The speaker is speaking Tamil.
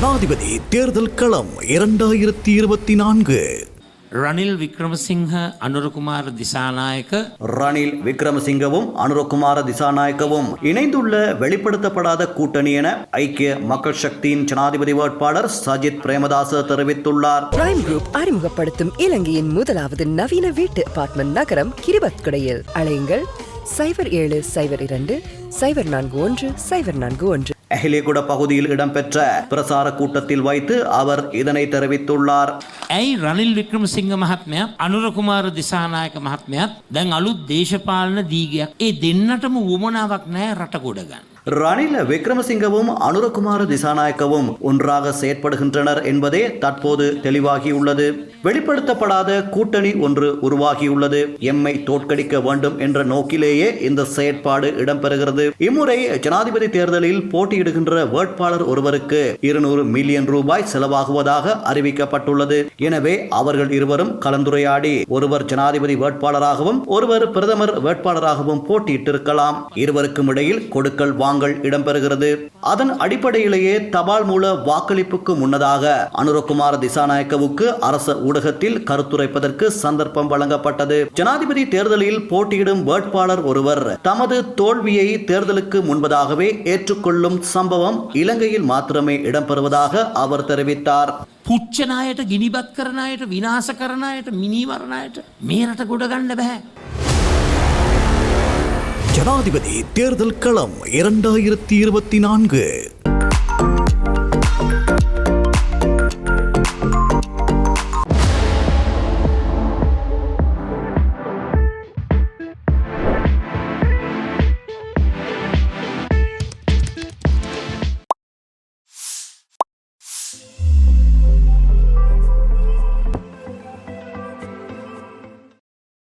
ஜனாதிபதி தேர்தல் களம் இரண்டாயிரத்தி இருபத்தி நான்கு. ரணில் விக்ரமசிங்க அனுரகுமார் திசாநாயக்க. ரணில் விக்ரமசிங்கவும் அனுரகுமார திசாநாயக்கவும் இணைந்துள்ள வெளிப்படுத்தப்படாத கூட்டணி என ஐக்கிய மக்கள் சக்தியின் ஜனாதிபதி வேட்பாளர் சஜித் பிரேமதாச தெரிவித்துள்ளார். பிரைம் குரூப் அறிமுகப்படுத்தும் இலங்கையின் முதலாவது நவீன வீட்டு அபார்ட்மெண்ட் நகரம் கிரிபத்குடையில். அலையுங்கள். சைபர் ஏழு சைபர் இரண்டு சைபர் நான்கு ஒன்று சைபர் நான்கு ஒன்று. அஹிலேகுட பகுதியில் இடம்பெற்ற பிரசார கூட்டத்தில் வைத்து அவர் இதனை தெரிவித்துள்ளார் ඇයි රනිල් වික්‍රමසිංහ මහත්මයත් අනුරකුමාර දිසානායක මහත්මයත් දැන් අලුත් දේශපාලන දීගයක් ඒ දෙන්නටම උමනාවක් නෑ රටකොඩගන්න. ரணில் விக்ரமசிங்கவும் அனுரகுமார திசாநாயக்கவும் ஒன்றாக செயற்படுகின்றனர் என்பதே தற்போது தெளிவாகியுள்ளது. வெளிப்படுத்தப்படாத கூட்டணி ஒன்று உருவாகியுள்ளது. எம்மை தோற்கடிக்க வேண்டும் என்ற நோக்கிலேயே இந்த செயற்பாடு இடம்பெறுகிறது. இம்முறை ஜனாதிபதி தேர்தலில் போட்டியிடுகின்ற வேட்பாளர் ஒருவருக்கு இருநூறு மில்லியன் ரூபாய் செலவாகுவதாக அறிவிக்கப்பட்டுள்ளது. எனவே அவர்கள் இருவரும் கலந்துரையாடி ஒருவர் ஜனாதிபதி வேட்பாளராகவும் ஒருவர் பிரதமர் வேட்பாளராகவும் போட்டியிட்டிருக்கலாம். இருவருக்கும் இடையில் கொடுக்கல் வாங்கல் இடம்பெறுகிறது அதன் அடிப்படையிலேயே தபால் மூல வாக்களிப்புக்கு முன்னதாக அனுரகுமார திசாநாயக்கவுக்கு அரச ஊடகத்தில் கருத்துரைப்பதற்கு சந்தர்ப்பம் வழங்கப்பட்டது ஜனாதிபதி தேர்தலில் போட்டியிடும் வேட்பாளர் ஒருவர் தமது தோல்வியை தேர்தலுக்கு முன்பதாகவே ஏற்றுக்கொள்ளும் சம்பவம் இலங்கையில் மாத்திரமே இடம்பெறுவதாக அவர் தெரிவித்தார் පුච්චනයට ගිනිබත් කරනයට විනාස කරනයට මිනීවරණයට මේ රට ගොඩගන්න බැහැ. ஜனாதிபதி தேர்தல் களம் இரண்டாயிரத்தி இருபத்தி நான்கு.